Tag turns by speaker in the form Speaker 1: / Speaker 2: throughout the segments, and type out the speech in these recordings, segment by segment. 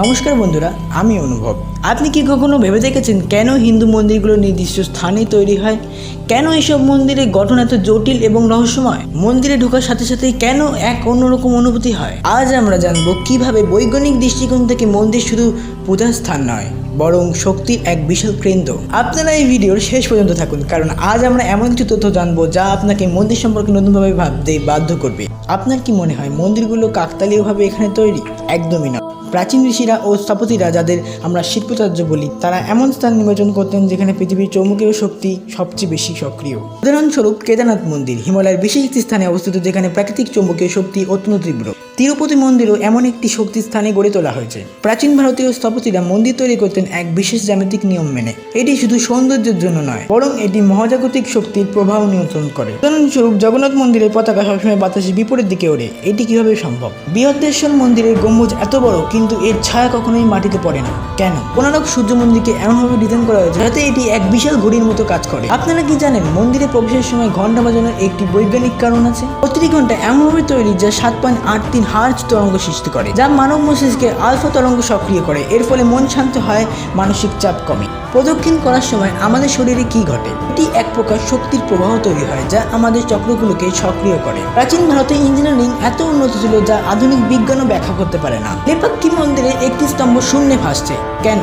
Speaker 1: নমস্কার বন্ধুরা, আমি অনুভব। আপনি কি কখনো ভেবে দেখেছেন কেন হিন্দু মন্দিরগুলো নির্দিষ্ট স্থানে তৈরি হয়? কেন এসব মন্দিরের গঠন এত জটিল এবং রহস্যময়? মন্দিরে ঢোকার সাথে সাথে কেন এক অন্যরকম অনুভূতি হয়? আজ আমরা জানব কীভাবে বৈজ্ঞানিক দৃষ্টিকোণ থেকে মন্দির শুধু পূজার স্থান নয়, বরং শক্তির এক বিশাল কেন্দ্র। আপনারা এই ভিডিওর শেষ পর্যন্ত থাকুন, কারণ আজ আমরা এমন কিছু তথ্য জানব যা আপনাকে মন্দির সম্পর্কে নতুনভাবে ভাবতে বাধ্য করবে। আপনার কি মনে হয়, মন্দিরগুলো কাকতালীয়ভাবে এখানে তৈরি? একদমই নয় প্রাচীন ঋষিরা ও স্থপতিরা যাদের আমরা শিল্পচার্য বলি, তারা এমন স্থান নির্বাচন করতেন যেখানে পৃথিবীর চৌম্বকীয় শক্তি সবচেয়ে বেশি সক্রিয়। উদাহরণস্বরূপ কেদারনাথ মন্দির, হিমালয়ের বিশেষ একটি স্থানে অবস্থিত যেখানে প্রাকৃতিক চৌম্বকীয় শক্তি অত্যন্ত তীব্র। তিরুপতি মন্দিরও এমন একটি শক্তি স্থানে গড়ে তোলা হয়েছে। প্রাচীন ভারতীয় স্থপতিরা মন্দির তৈরি করতেন এক বিশেষ জ্যামিতিক নিয়ম মেনে। এটি শুধু সৌন্দর্যের জন্য নয়, বরং এটি মহাজাগতিক শক্তির প্রভাব নিয়ন্ত্রণ করে। উদাহরণস্বরূপ জগন্নাথ মন্দিরের পতাকা সবসময় বাতাসে বিপরীত দিকে ওড়ে। এটি কীভাবে সম্ভব? বৃহদ্দেশ্বর মন্দিরের গম্বুজ এত বড়, কিন্তু এর ছায়া কখনোই মাটিতে পড়ে না। কেন? কোনারক সূর্য মন্দিরকে এমনভাবে ডিজাইন করা হয়েছে যাতে এটি এক বিশাল ঘড়ির মতো কাজ করে। আপনারা কি জানেন মন্দিরে প্রবেশের সময় ঘণ্টা বাজানোর একটি বৈজ্ঞানিক কারণ আছে? প্রতিটি ঘণ্টা এমনভাবে তৈরি যা সাত পয়েন্ট আট তিন হার্জ তরঙ্গ সৃষ্টি করে, যা মানব মস্তিষ্কে আলফা তরঙ্গ সক্রিয় করে। এর ফলে মন শান্ত হয়, মানসিক চাপ কমে। প্রদক্ষিণ করার সময় আমাদের শরীরে কি ঘটে? এটি এক প্রকার শক্তির প্রবাহ তৈরি হয়, যা আমাদের চক্রগুলোকে সক্রিয় করে। প্রাচীন ভারতে ইঞ্জিনিয়ারিং এত উন্নত ছিল যা আধুনিক বিজ্ঞানও ব্যাখ্যা করতে পারে না। লেপাক্কি মন্দিরে একটি স্তম্ভ শূন্যে ভাসছে। কেন?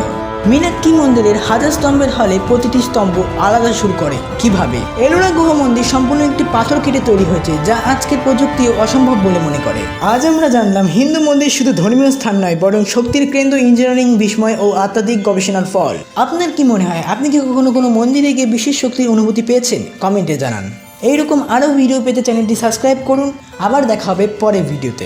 Speaker 1: মীনাক্ষী মন্দিরের হাজার স্তম্ভের হলে প্রতিটি স্তম্ভ আলাদা শুরু করে। কীভাবে? এলোরা গুহ মন্দির সম্পূর্ণ একটি পাথর কেটে তৈরি হয়েছে, যা আজকের প্রযুক্তি অসম্ভব বলে মনে করে। আজ আমরা জানলাম, হিন্দু মন্দির শুধু ধর্মীয় স্থান নয়, বরং শক্তির কেন্দ্র ইঞ্জিনিয়ারিং, বিস্ময় ও আত্মাধিক গবেষণার ফল। আপনার কি মনে হয়, আপনি কি কখনো কোনো মন্দিরে গিয়ে বিশেষ শক্তির অনুভূতি পেয়েছেন? কমেন্টে জানান। এইরকম আরও ভিডিও পেতে চ্যানেলটি সাবস্ক্রাইব করুন। আবার দেখা হবে পরের ভিডিওতে